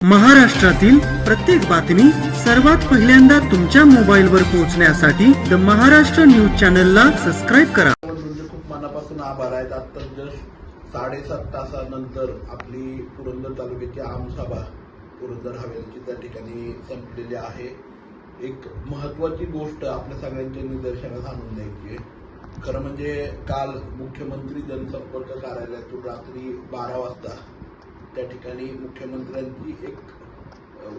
महाराष्ट्रातील प्रत्येक बातमी सर्वात पहिल्यांदा तुमच्या मोबाईलवर पोहोचण्यासाठी द महाराष्ट्र न्यूज चॅनलला सबस्क्राईब करा. म्हणजे खूप मनापासून आभार आहेत. आता जस्ट साडेसात तासानंतर आपली पुरंदर तालुक्याची आमसभा पुरंदर हवेलीची त्या ठिकाणी संपलेली आहे. एक महत्वाची गोष्ट आपल्या सगळ्यांच्या निदर्शनास आणून द्यायची खरं म्हणजे काल मुख्यमंत्री जनसंपर्क कार्यालयातून रात्री बारा वाजता त्या ठिकाणी मुख्यमंत्र्यांची एक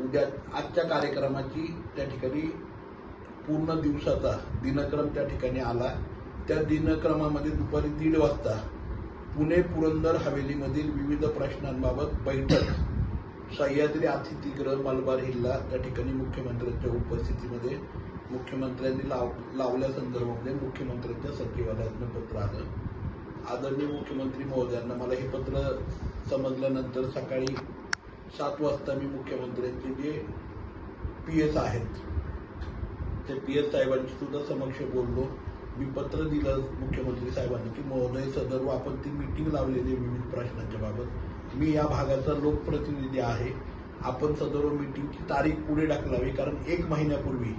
उद्या आजच्या कार्यक्रमाची त्या ठिकाणी पूर्ण दिवसाचा दिनक्रम त्या ठिकाणी आला. त्या दिनक्रमामध्ये दुपारी दीड वाजता पुणे पुरंदर हवेलीमधील विविध प्रश्नांबाबत बैठक सह्याद्री अतिथीगृह मलबार हिल्ला त्या ठिकाणी मुख्यमंत्र्यांच्या उपस्थितीमध्ये. मुख्यमंत्र्यांनी लाव लावल्यासंदर्भामध्ये मुख्यमंत्र्यांच्या सचिवालयातनं पत्र आलं. आदरणीय मुख्यमंत्री महोदयांना मला हे पत्र समजल्यानंतर सकाळी सात वाजता मी मुख्यमंत्र्यांचे जे पी एस आहेत ते पी एस साहेबांची सुद्धा समक्ष बोललो. मी पत्र दिलं मुख्यमंत्री साहेबांनी की महोदय सदर्व आपण ती मीटिंग लावलेली आहे विविध प्रश्नांच्या बाबत. मी या भागाचा लोकप्रतिनिधी आहे. आपण सदर्व मीटिंगची तारीख पुढे ढकलावी कारण एक महिन्यापूर्वी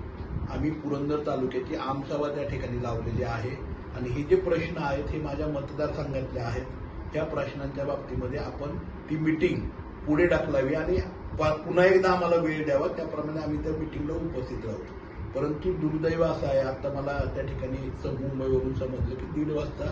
आम्ही पुरंदर तालुक्याची आमसभा त्या ठिकाणी लावलेली आहे. आणि हे जे प्रश्न आहेत हे माझ्या मतदारसंघातले आहेत. त्या प्रश्नांच्या बाबतीमध्ये आपण ती मीटिंग पुढे ढकलावी आणि पुन्हा एकदा आम्हाला वेळ द्यावा. त्याप्रमाणे आम्ही त्या मीटिंगला उपस्थित राहतो परंतु दुर्दैव असं आहे आता मला त्या ठिकाणी स- मुंबईवरून समजलं की दीड वाजता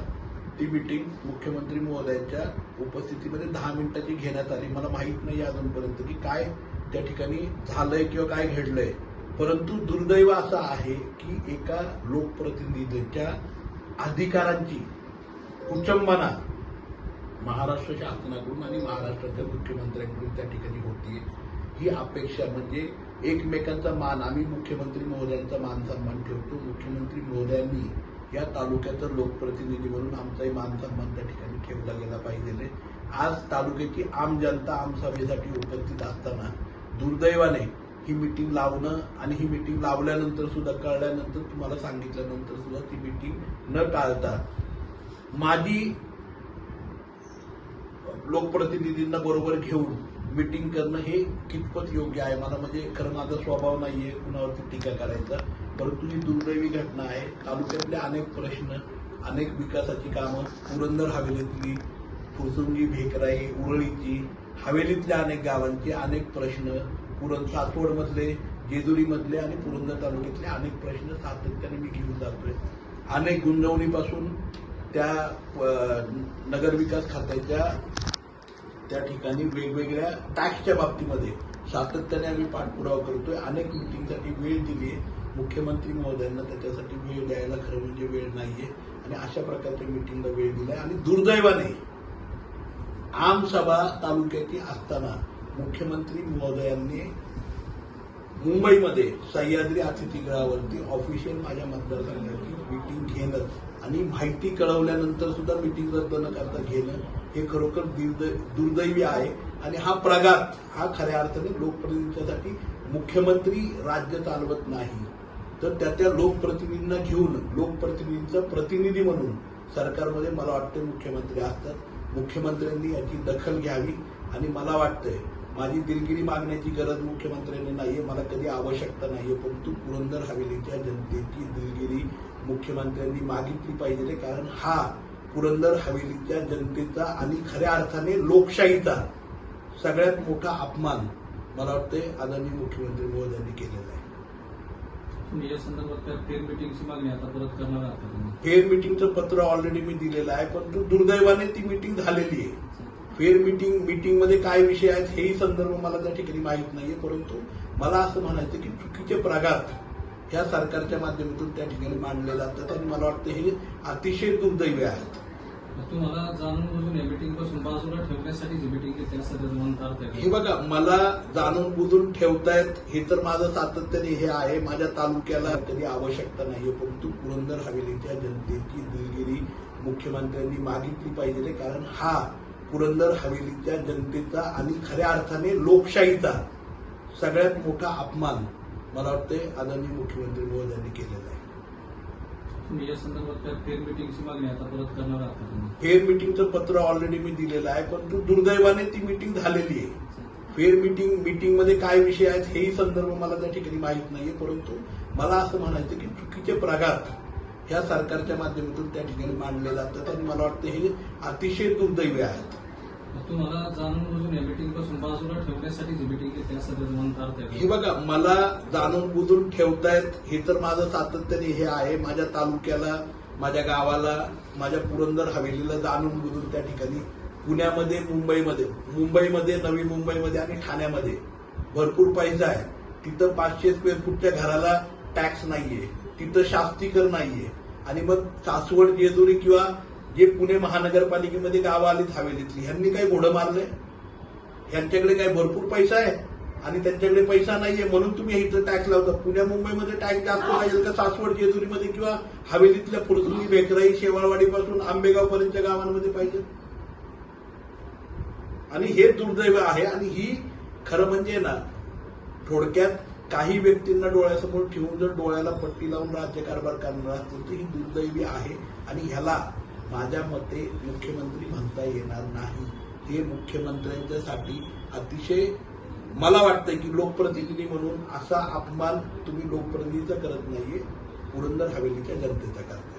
ती मिटिंग मुख्यमंत्री महोदयांच्या उपस्थितीमध्ये दहा मिनिटाची घेण्यात आली. मला माहीत नाही अजूनपर्यंत की काय त्या ठिकाणी झालंय किंवा काय घडलंय. परंतु दुर्दैव असं आहे की एका लोकप्रतिनिधीच्या अधिकारांची कुचंबना महाराष्ट्र शासनाकडून आणि महाराष्ट्राच्या मुख्यमंत्र्यांकडून त्या ठिकाणी होतीये ही अपेक्षा म्हणजे एकमेकांचा मान आम्ही मुख्यमंत्री महोदयांचा मान सन्मान ठेवतो. मुख्यमंत्री महोदयांनी या तालुक्याचं लोकप्रतिनिधी म्हणून आमचाही मान सन्मान त्या ठिकाणी ठेवला गेला पाहिजे आज तालुक्याची आम जनता आमसभेसाठी उपस्थित असताना दुर्दैवाने ही मीटिंग लावणं आणि ही मीटिंग लावल्यानंतर सुद्धा कळल्यानंतर तुम्हाला सांगितल्यानंतर सुद्धा ती मीटिंग न टाळता. माझी लोकप्रतिनिधींना बरोबर घेऊन मीटिंग करणं हे कितपत योग्य आहे? मला म्हणजे खरं माझा स्वभाव नाहीये कुणावरती टीका करायचा. परंतु ही दुर्दैवी घटना आहे. तालुक्यातले अनेक प्रश्न अनेक विकासाची कामं पुरंदर हवेलीतली फुरसुंगी भेकराई उरळीची हवेलीतल्या अनेक गावांचे अनेक प्रश्न पुरण सासवडमधले जेजुरीमधले आणि पुरंदर तालुक्यातले अनेक प्रश्न सातत्याने मी घेऊन जातोय. अनेक गुंजवणीपासून त्या नगरविकास खात्याच्या त्या ठिकाणी वेगवेगळ्या टॅक्सच्या बाबतीमध्ये सातत्याने आम्ही पाठपुरावा करतोय. अनेक मिटिंगसाठी वेळ दिली आहे. मुख्यमंत्री महोदयांना त्याच्यासाठी वेळ द्यायला खरं म्हणजे वेळ नाहीये. आणि अशा प्रकारच्या मिटिंगला वेळ दिलाय. आणि दुर्दैवाने आमसभा तालुक्याची असताना मुख्यमंत्री महोदयांनी मुंबईमध्ये सह्याद्री अतिथीगृहावरती ऑफिशियल माझ्या मतदारसंघाची मिटिंग घेणं आणि माहिती कळवल्यानंतर सुद्धा मिटिंग रद्द न करता घेणं हे खरोखर दुर्दैवी आहे. आणि हा प्रघात हा खऱ्या अर्थाने लोकप्रतिनिधीसाठी मुख्यमंत्री राज्य चालवत नाही. तर त्या त्या लोकप्रतिनिधींना घेऊन लोकप्रतिनिधींचा प्रतिनिधी म्हणून सरकारमध्ये मला वाटतं मुख्यमंत्री असतात. मुख्यमंत्र्यांनी याची दखल घ्यावी आणि मला वाटतंय माझी दिलगिरी मागण्याची गरज मुख्यमंत्र्यांनी नाहीये मला कधी आवश्यकता नाहीये परंतु पुरंदर हवेलीच्या जनतेची दिलगिरी मुख्यमंत्र्यांनी मागितली पाहिजे कारण हा पुरंदर हवेलीच्या जनतेचा आणि खऱ्या अर्थाने लोकशाहीचा सगळ्यात मोठा अपमान मला वाटतंय आदरणीय मुख्यमंत्री महोदयांनी केलेला आहे. या संदर्भात फेर मिटिंगची मागणी आता परत करणार आहात? फेर मिटिंगचं पत्र ऑलरेडी मी दिलेलं आहे परंतु दुर्दैवाने ती मिटिंग झालेली आहे. फेर मिटिंग मिटिंगमध्ये काय विषय आहेत हेही संदर्भ मला त्या ठिकाणी माहीत नाहीये. परंतु मला असं म्हणायचं की चुकीचे प्रघात ह्या सरकारच्या माध्यमातून त्या ठिकाणी मांडले जातात आणि मला वाटतं हे अतिशय दुर्दैवी आहेत. तुम्हाला जाणून बुजून या मिटिंगपासून बाजूला ठेवण्यासाठी जी मिटिंग घेतली हे? बघा मला जाणून बुजून ठेवतायत हे तर माझं सातत्याने हे आहे. माझ्या तालुक्याला कधी आवश्यकता नाहीये परंतु पुरंदर हवेलीच्या जनतेची दिलगिरी मुख्यमंत्र्यांनी मागितली पाहिजे कारण हा पुरंदर हवेलीच्या जनतेचा आणि खऱ्या अर्थाने लोकशाहीचा सगळ्यात मोठा अपमान मला वाटतंय आदरणीय मुख्यमंत्री महोदयांनी केलेला आहे फेर मिटिंगची? फेर पत्र ऑलरेडी मी दिलेलं आहे परंतु दुर्दैवाने ती मिटिंग झालेली आहे फेअर मीटिंग मीटिंगमध्ये काय विषय आहेत हेही संदर्भ मला त्या ठिकाणी माहीत नाहीये परंतु मला असं म्हणायचं की चुकीचे प्रघात ह्या सरकारच्या माध्यमातून त्या ठिकाणी मांडले जातात आणि मला वाटतं हे अतिशय दुर्दैवी आहेत तुम्हाला जाणून बुजून या मीटिंगपासून बाजूला घेतली असं हे बघा मला जाणून बुजून ठेवतायत हे तर माझं सातत्याने हे आहे. माझ्या तालुक्याला माझ्या गावाला माझ्या पुरंदर हवेलीला जाणून बुजून त्या ठिकाणी पुण्यामध्ये मुंबईमध्ये मुंबईमध्ये नवी मुंबईमध्ये आणि ठाण्यामध्ये भरपूर पैसा आहे. तिथं पाचशे स्क्वेअर फूटच्या घराला टॅक्स नाहीये. तिथं शास्तीकर नाहीये. आणि मग सासवड जेजुरी किंवा जे पुणे महानगरपालिकेमध्ये गावं आलीत हवेलीतली ह्यांनी काही घोडं मारलंय? ह्यांच्याकडे काय भरपूर पैसा आहे आणि त्यांच्याकडे पैसा नाहीये म्हणून तुम्ही इथं टॅक्स लावता. पुण्या मुंबईमध्ये टॅक्स जास्त पाहिजे का सासवड जेजुरीमध्ये किंवा हवेलीतल्या फुरसुली बेकराई शेवाळवाडीपासून आंबेगाव पर्यंतच्या गावांमध्ये पाहिजे? आणि हे दुर्दैव आहे आणि ही खरं म्हणजे ना थोडक्यात काही व्यक्तींना डोळ्यासमोर ठेवून जर डोळ्याला पट्टी लावून राज्यकारभार करणार असतील तर ही दुर्दैवी आहे आणि ह्याला माझ्या मते मुख्यमंत्री म्हणता येणार नाही. हे मुख्यमंत्र्यांच्यासाठी अतिशय मला वाटतंय की लोकप्रतिनिधी म्हणून असा अपमान तुम्ही लोकप्रतिनिधीचा करत नाहीये पुरंदर हवेलीच्या जनतेचा करता